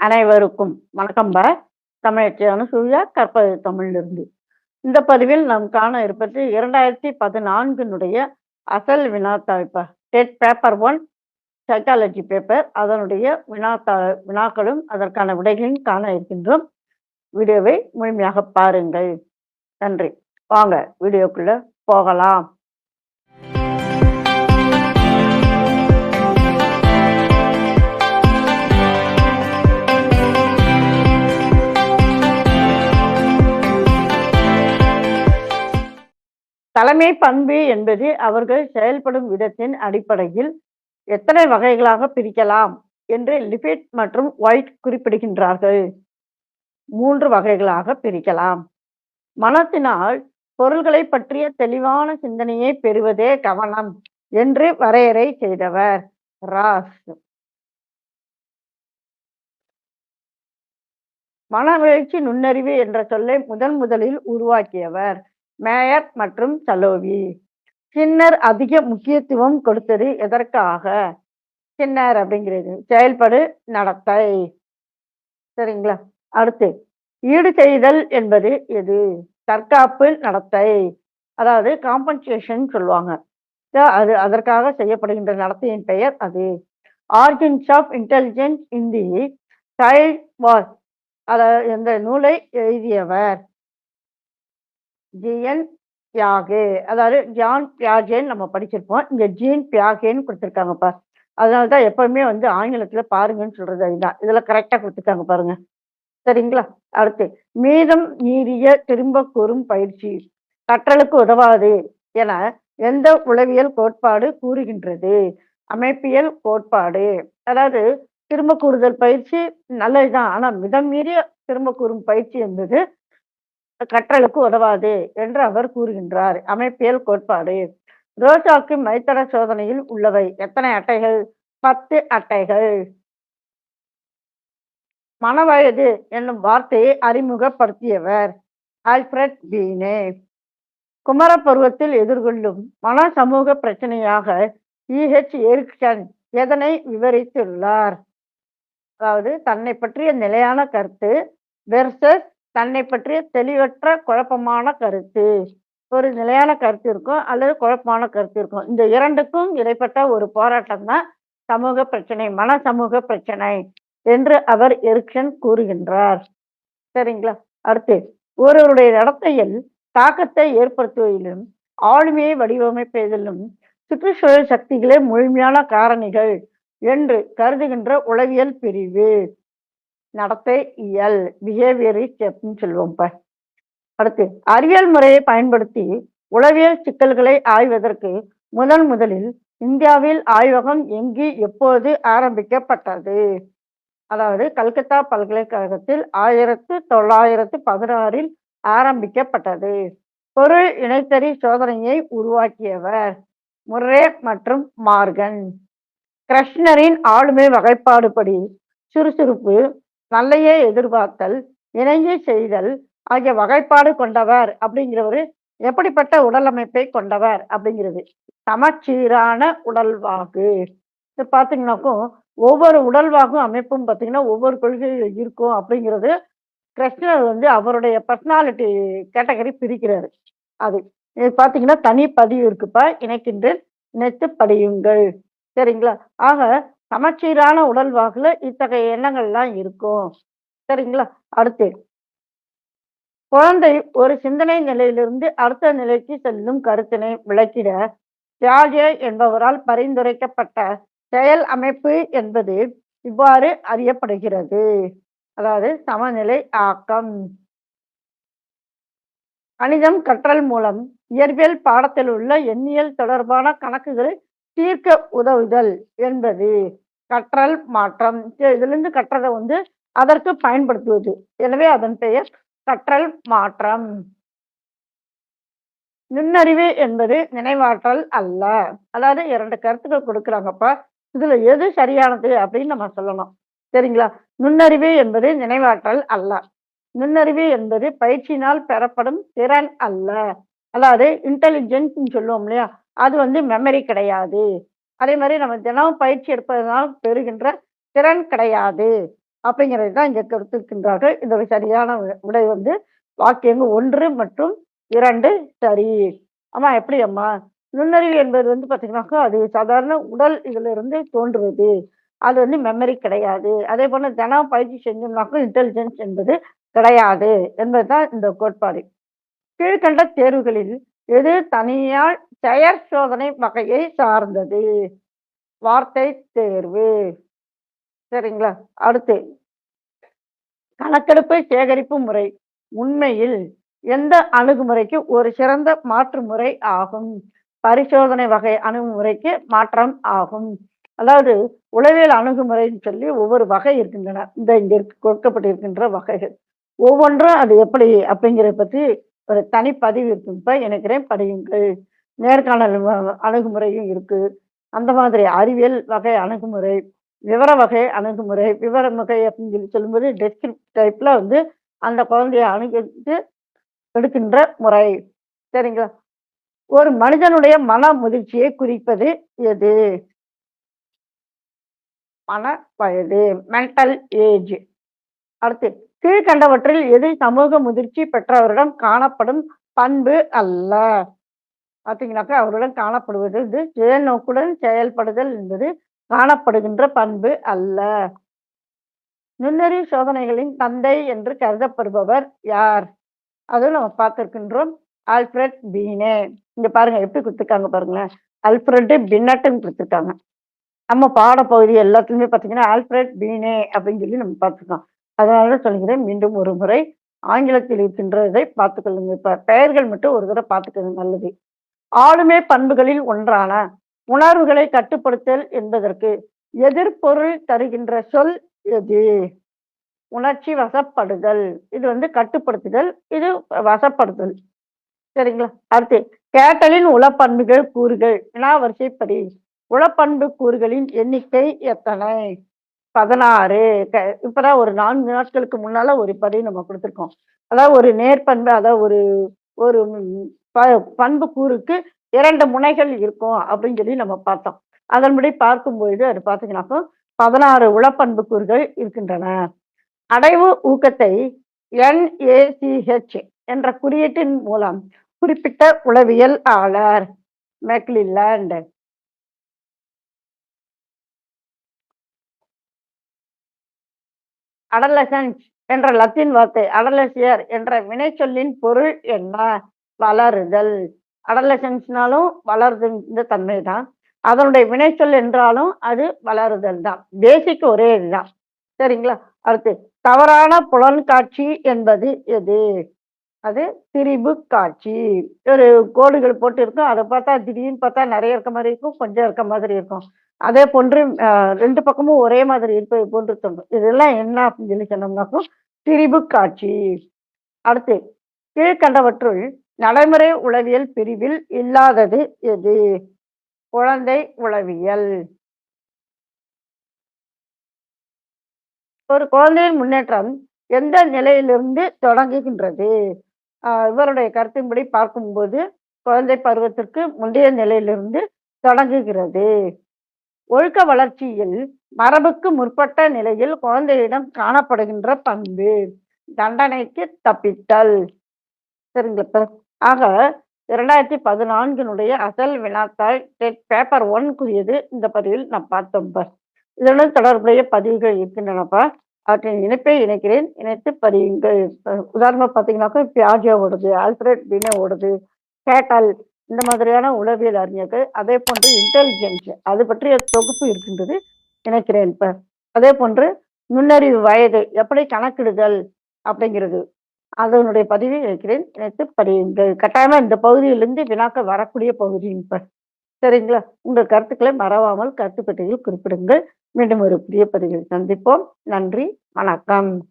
அனைவருக்கும் வணக்கம்பா தமிழச்சியான சூர்யா கற்பது தமிழிலிருந்து. இந்த பதிவில் நாம் காண இருப்பது இரண்டாயிரத்தி பதினான்கினுடைய அசல் வினாத்தாய்ப்பா TET paper one psychology paper அதனுடைய வினாத்தா வினாக்களும் அதற்கான விடைகளையும் காண இருக்கின்றோம். வீடியோவை முழுமையாக பாருங்கள். நன்றி. வாங்க வீடியோக்குள்ள போகலாம். தலைமை பண்பு என்பது அவர்கள் செயல்படும் விதத்தின் அடிப்படையில் எத்தனை வகைகளாக பிரிக்கலாம் என்று லிபிட் மற்றும் ஒயிட் குறிப்பிடுகின்றார்கள். மூன்று வகைகளாக பிரிக்கலாம். மனத்தினால் பொருள்களை பற்றிய தெளிவான சிந்தனையை பெறுவதே கவனம் என்று வரையறை செய்தவர் ராஸ். மனவெழுச்சி நுண்ணறிவு என்ற சொல்லை முதன் முதலில் உருவாக்கியவர் மேயர் மற்றும் சலோவி. சின்னர் அதிக முக்கியத்துவம் கொடுத்தது எதற்காக? சின்னர் அப்படிங்கிறது. செயல்படு நடத்தை. சரிங்களா? அடுத்து ஈடு செய்தல் என்பது எது? தற்காப்பு நடத்தை. அதாவது காம்பன்சேஷன் சொல்லுவாங்க. அது அதற்காக செய்யப்படுகின்ற நடத்தையின் பெயர் அது. Origins of intelligence in the child was அத இந்த நூலை எழுதியவர். Jean Piaget. அதாவது ஜான் பியாகேன்னு நம்ம படிச்சிருப்போம். இங்க ஜீன் பியாகேன்னு கொடுத்துருக்காங்கப்பா. அதனால தான் எப்பவுமே வந்து ஆங்கிலத்துல பாருங்கன்னு சொல்றது அதுதான். இதுல கரெக்டா கொடுத்துருக்காங்க பாருங்க. சரிங்களா? அடுத்து மீதம் மீறிய திரும்ப கூறும் பயிற்சி. கற்றலுக்கு உதவாது என எந்த உளவியல் கோட்பாடு கூறுகின்றது? அமைப்பியல் கோட்பாடு. அதாவது திரும்ப கூறுதல் பயிற்சி நல்லதுதான். ஆனா மிதம் மீறிய திரும்ப கூறும் பயிற்சி என்பது கற்றலுக்கு உதவாது என்று அவர் கூறுகின்றார். அமைப்பியல் கோட்பாடு. ரோஜாக்கு மைத்தர சோதனையில் உள்ளவை. எத்தனை அட்டைகள்? பத்து அட்டைகள். மனவயது என்னும் வார்த்தையை அறிமுகப்படுத்தியவர் ஆல்ஃபிரட் பீனே. குமர பருவத்தில் எதிர்கொள்ளும் மன சமூக பிரச்சனையாக இஹெச் எரிக்சன் எதனை விவரித்துள்ளார்? அதாவது தன்னை பற்றிய நிலையான கருத்து வெர்சஸ் தன்னை பற்றிய தெளிவற்ற குழப்பமான கருத்து. ஒரு நிலையான கருத்து இருக்கும் அல்லது குழப்பமான கருத்து இருக்கும் இந்த இரண்டுக்கும் இடைப்பட்ட ஒரு போராட்டம் தான் சமூக பிரச்சனை மன சமூக பிரச்சனை என்று அவர் எரிக்சன் கூறுகின்றார். சரிங்களா? அடுத்து ஒருவருடைய நடத்தையில் தாக்கத்தை ஏற்படுத்துவதிலும் ஆளுமையை வடிவமைப்பதிலும் சுற்றுச்சூழல் சக்திகளே முழுமையான காரணிகள் என்று கருதுகின்ற உளவியல் பிரிவு. நடத்தை இயல் பிஹேவியரிஸ்ட் அப்படின்னு சொல்லுவோம் இப்ப. அடுத்து அறிவியல் முறையை பயன்படுத்தி உளவியல் சிக்கல்களை ஆய்வதற்கு முதன் முதலில் இந்தியாவில் ஆய்வகம் எங்கு எப்போது ஆரம்பிக்கப்பட்டது? அதாவது கல்கத்தா பல்கலைக்கழகத்தில் ஆயிரத்து தொள்ளாயிரத்து பதினாறில் ஆரம்பிக்கப்பட்டது. பொருள் இணைத்தறி சோதனையை உருவாக்கியவர் முர்ரே மற்றும் மார்கன். கிருஷ்ணரின் ஆளுமை வகைப்பாடுபடி சுறுசுறுப்பு நல்லையே எதிர்பார்த்தல் இணங்கி செய்தல் ஆகிய வகைப்பாடு கொண்டவர் அப்படிங்கிறவர் எப்படிப்பட்ட உடல் அமைப்பை கொண்டவர் அப்படிங்கிறது. சமச்சீரான உடல்வாகு. இது பார்த்தீங்கன்னாக்கும் ஒவ்வொரு உடல்வாகும் அமைப்பும் பார்த்தீங்கன்னா ஒவ்வொரு கொள்கைகள் இருக்கும் அப்படிங்கிறது கிருஷ்ணர் வந்து அவருடைய பர்சனாலிட்டி கேட்டகரி பிரிக்கிறாரு. அது இது பார்த்தீங்கன்னா தனி பதிவு இருக்குப்பா இணைக்கின்றேன் இணைத்து படியுங்கள். சரிங்களா? ஆக சமச்சீரான உடல்வாகுல இத்தகைய எண்ணங்கள்லாம் இருக்கும். சரிங்களா? அடுத்து. குழந்தை ஒரு சிந்தனை நிலையிலிருந்து அடுத்த நிலைக்கு செல்லும் கருத்தினை விளக்கிட தியாஜே என்பவரால் பரிந்துரைக்கப்பட்ட செயல் அமைப்பு என்பது இவ்வாறு அறியப்படுகிறது. அதாவது சமநிலை ஆக்கம். கணிதம் கற்றல் மூலம் இயற்பியல் பாடத்தில் உள்ள எண்ணியல் தொடர்பான கணக்குகளை தீர்க்க உதவுதல் என்பது. கற்றல் மாற்றம். இதுலேருந்து கற்றதை வந்து அதற்கு பயன்படுத்துவது. எனவே அதன் பெயர் கற்றல் மாற்றம். நுண்ணறிவு என்பது நினைவாற்றல் அல்ல. அதாவது இரண்டு கருத்துக்கள் கொடுக்குறாங்கப்ப இதுல எது சரியானது அப்படின்னு நம்ம சொல்லணும். சரிங்களா? நுண்ணறிவு என்பது நினைவாற்றல் அல்ல. நுண்ணறிவு என்பது பயிற்சியினால் பெறப்படும் திறன் அல்ல. அதாவது இன்டெலிஜென்ஸ் சொல்லுவோம் இல்லையா? அது வந்து மெமரி கிடையாது. அதே மாதிரி நம்ம தினமும் பயிற்சி எடுப்பதனால் பெறுகின்ற திறன் கிடையாது. அப்படிங்கிறது தான் இங்கே கொடுத்திருக்கின்றார்கள். இதோட சரியான விடை வந்து வாக்கியங்கள் ஒன்று மற்றும் இரண்டு சரி. அம்மா எப்படி அம்மா? நுண்ணறிவு என்பது வந்து பார்த்தீங்கன்னாக்கா அது சாதாரண உடல் இதுல இருந்து தோன்றுவது. அது வந்து மெமரி கிடையாது. அதே போல தினம் பயிற்சி செஞ்சோம்னாக்கும் இன்டெலிஜென்ஸ் என்பது கிடையாது என்பதுதான் இந்த கோட்பாடு. கீழ்கண்ட தேர்வுகளில் எது தனியால் செயற் சோதனை வகையை சார்ந்தது. வார்த்தை தேர்வு. சரிங்களா? அடுத்து. கணக்கெடுப்பு சேகரிப்பு முறை. உண்மையில் எந்த அணுகுமுறைக்கு ஒரு சிறந்த மாற்று முறை ஆகும்? பரிசோதனை வகை அணுகுமுறைக்கு மாற்றம் ஆகும். அதாவது உளவியல் அணுகுமுறைன்னு சொல்லி ஒவ்வொரு வகை இருக்கின்றன. இந்த இங்க கொடுக்கப்பட்டிருக்கின்ற வகைகள். ஒவ்வொன்றும் அது எப்படி அப்படிங்கிறத பற்றி ஒரு தனிப்பதிவு இருக்குப்ப நினைக்கிறேன் படியுங்கள். நேர்காணல் அணுகுமுறையும் இருக்கு. அந்த மாதிரி அறிவியல் வகை அணுகுமுறை விவர வகை அணுகுமுறை விவர வகை அப்படின்னு சொல்லி சொல்லும்போது டெஸ்கிரிப் டைப்ல வந்து அந்த குழந்தைய அணுகிட்டு எடுக்கின்ற முறை. சரிங்களா? ஒரு மனிதனுடைய மன முதிர்ச்சியை குறிப்பது எது? மன வயது மென்டல் ஏஜ் அடுத்து கீழ்கண்டவற்றில் எது சமூக முதிர்ச்சி பெற்றவரிடம் காணப்படும் பண்பு அல்ல? பார்த்தீங்கன்னாக்கா அவருடன் காணப்படுவது இது. சுயநோக்குடன் செயல்படுதல் என்பது காணப்படுகின்ற பண்பு அல்ல. நுண்ணறிவு சோதனைகளின் தந்தை என்று கருதப்படுபவர் யார்? அதுவும் நம்ம பார்த்திருக்கின்றோம். Alfred Binet. இங்க பாருங்க எப்படி கொடுத்துருக்காங்க பாருங்களேன். அல்ஃபிரட் பின்னட்டுன்னு கொடுத்துருக்காங்க. நம்ம பாடப்பகுதி எல்லாத்துலயுமே பார்த்தீங்கன்னா ஆல்ஃபிரட் பீனே அப்படின்னு சொல்லி நம்ம பார்த்துருக்கோம். அதனால சொல்கிறேன் மீண்டும் ஒரு முறை ஆங்கிலத்தில் இருக்கின்றதை பார்த்துக்கொள்ளுங்க. இப்போ பெயர்கள் மட்டும் ஒரு தடவை பார்த்துக்கணும் நல்லது. ஆளுமை பண்புகளில் ஒன்றான உணர்வுகளை கட்டுப்படுத்தல் என்பதற்கு எதிர்பொருள் தருகின்ற சொல் எது? உணர்ச்சி வசப்படுதல். இது வந்து கட்டுப்படுத்துதல் இது வசப்படுதல். சரிங்களா? அடுத்து கேட்டலின் உளப்பண்புகள் கூறுகள். வினா வரிசைப்படி உளப்பண்பு கூறுகளின் எண்ணிக்கை எத்தனை? பதினாறு. க- இப்பதான் ஒரு நான்கு நாட்களுக்கு முன்னால ஒரு படி நம்ம கொடுத்துருக்கோம். அதாவது ஒரு நேர்பண்பு அதாவது ஒரு ஒரு ப- பண்பு கூறுக்கு இரண்டு முனைகள் இருக்கும் அப்படின்னு சொல்லி நம்ம பார்த்தோம். அதன்படி பார்க்கும்பொழுது அது பார்த்தீங்கன்னாக்கா பதினாறு உளப்பண்புக்கூறுகள் இருக்கின்றன. அடைவு ஊக்கத்தை என்ஏசிஹெச் என்ற குறியீட்டின் மூலம் குறிப்பிட்ட உளவியல் ஆளர் மெக்லில்லாண்ட் அடலசன்ஸ் என்ற லத்தீன் வார்த்தை அடலசியர் என்ற வினைச்சொல்லின் பொருள் என்ன? வளருதல். அடலசன்ஸ்னாலும் வளருது தன்மை தான் அதனுடைய வினைச்சொல் என்றாலும் அது வளருதல் தான். பேசிக் ஒரே இதுதான். சரிங்களா? அடுத்து தவறான புலன் காட்சி என்பது எது? அது திரிபு காட்சி. ஒரு கோடுகள் போட்டு இருக்கும் அதை பார்த்தா திடீர்னு பார்த்தா நிறைய இருக்க மாதிரி இருக்கும். கொஞ்சம் இருக்க மாதிரி இருக்கும். அதே போன்று ரெண்டு பக்கமும் ஒரே மாதிரி இருப்பது போன்று தோன்றும். இதெல்லாம் என்ன அப்படின்னு சொல்லி சொன்னோம்னாக்கும் திரிபு காட்சி. அடுத்து கீழ்கண்டவற்றுள் நடைமுறை உளவியல் பிரிவில் இல்லாதது எது? குழந்தை உளவியல். ஒரு குழந்தையின் முன்னேற்றம் எந்த நிலையிலிருந்து தொடங்குகின்றது? ஆஹ் இவருடைய கருத்தின்படி பார்க்கும்போது குழந்தை பருவத்திற்கு முந்தைய நிலையிலிருந்து தொடங்குகிறது. ஒழுக்க வளர்ச்சியில் மரபுக்கு முற்பட்ட நிலையில் குழந்தையிடம் காணப்படுகின்ற பண்பு தண்டனைக்கு தப்பித்தல். சரிங்களா ஆக இரண்டாயிரத்தி பதினான்கினுடைய அசல் வினாத்தாள் டெட் பேப்பர் ஒன் இந்த பதிவில் நான் பார்த்தோம் பார். இதனுடன் தொடர்புடைய பதிவுகள் இருக்கின்றனப்பா அவற்றின் இணைப்பை இணைக்கிறேன். இணைத்து பதிவுங்கள் உதாரணமாக உதாரணமா பார்த்தீங்கன்னாக்கா பியாஜோ ஓடுது ஆல்ஃபிரட் பினே ஓடுது கேட்டல் இந்த மாதிரியான உளவியல் அறிஞர்கள் அதே போன்று இன்டெலிஜென்ஸ் அது பற்றிய தொகுப்பு இருக்கின்றது இணைக்கிறேன் இப்போ அதே போன்று நுண்ணறிவு வயது எப்படி கணக்கிடுதல் அப்படிங்கிறது. அதனுடைய பதிவை வைக்கிறேன். இணைத்து படியுங்கள் கட்டாயமா இந்த பகுதியிலிருந்து வினாக்கள் வரக்கூடிய பகுதி இப்ப. சரிங்களா? உங்கள் கருத்துக்களை மறவாமல் கருத்து பெட்டியில் குறிப்பிடுங்கள். மீண்டும் ஒரு புதிய பதிவில் சந்திப்போம். நன்றி. வணக்கம்.